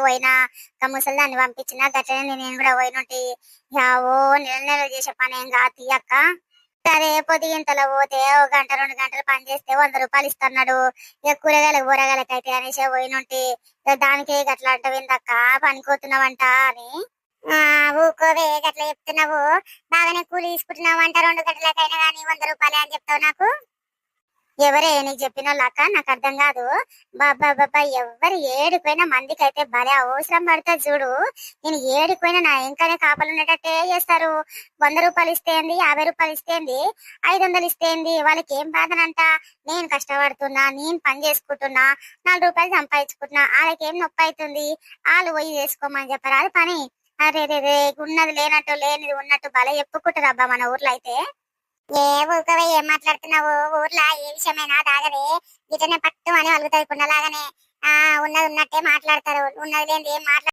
పోయినా ఇంకా ముసలిదాన్ని పంపించిన గట్లనే నేను కూడా పోయినట్టు ఓ నెల నెలలు చేసే పని ఏం కాదు తీయక్క సరే పొద్దుగింతలో పోతే ఓ గంట రెండు గంటలు పని చేస్తే వంద రూపాయలు ఇస్తున్నాడు. ఇక కూరగాయలకు కూరగాయలకు అయితే అనేసి పోయినట్టు దానికి గట్లా అంటావు ఇందక్క పనికోతున్నావంట అని. ఊకోవే గట్లా చెప్తున్నావు. బాగానే కూలి తీసుకుంటున్నావు అంట రెండు గంటలకైనా కానీ వంద రూపాయలే అని చెప్తావు నాకు. ఎవరే నీకు చెప్పిన లక్క నాకు అర్థం కాదు. బాబా బాబా ఎవరు ఏడిపోయినా మందికి అయితే భలే అవసరం పడతా చూడు. నేను ఏడిపోయినా నా ఇంకానే కాపలు ఉండేటట్టే చేస్తారు. వంద రూపాయలు ఇస్తేంది యాభై రూపాయలు ఇస్తేంది ఐదు వందలు ఇస్తేంది వాళ్ళకి ఏం బాధనంట నేను కష్టపడుతున్నా నేను పని చేసుకుంటున్నా నాలుగు రూపాయలు సంపాదించుకుంటున్నా వాళ్ళకి ఏం నొప్పి అవుతుంది? వాళ్ళు పోయి చేసుకోమని చెప్పారు అది పని. అరే రే రే ఉన్నది లేనట్టు లేనిది ఉన్నట్టు భలే చెప్పుకుంటారు అబ్బా మన ఊర్లో అయితే. ఏ ఊకవే ఏం మాట్లాడుతున్నావు? ఊర్లో ఏ విషయమైనా దాగదే గిటనే పట్టు అని అలుగుతుంది కుండలాగానే. ఆ ఉన్నది ఉన్నట్టే మాట్లాడతారు. ఉన్నది లేని ఏం మాట్లాడ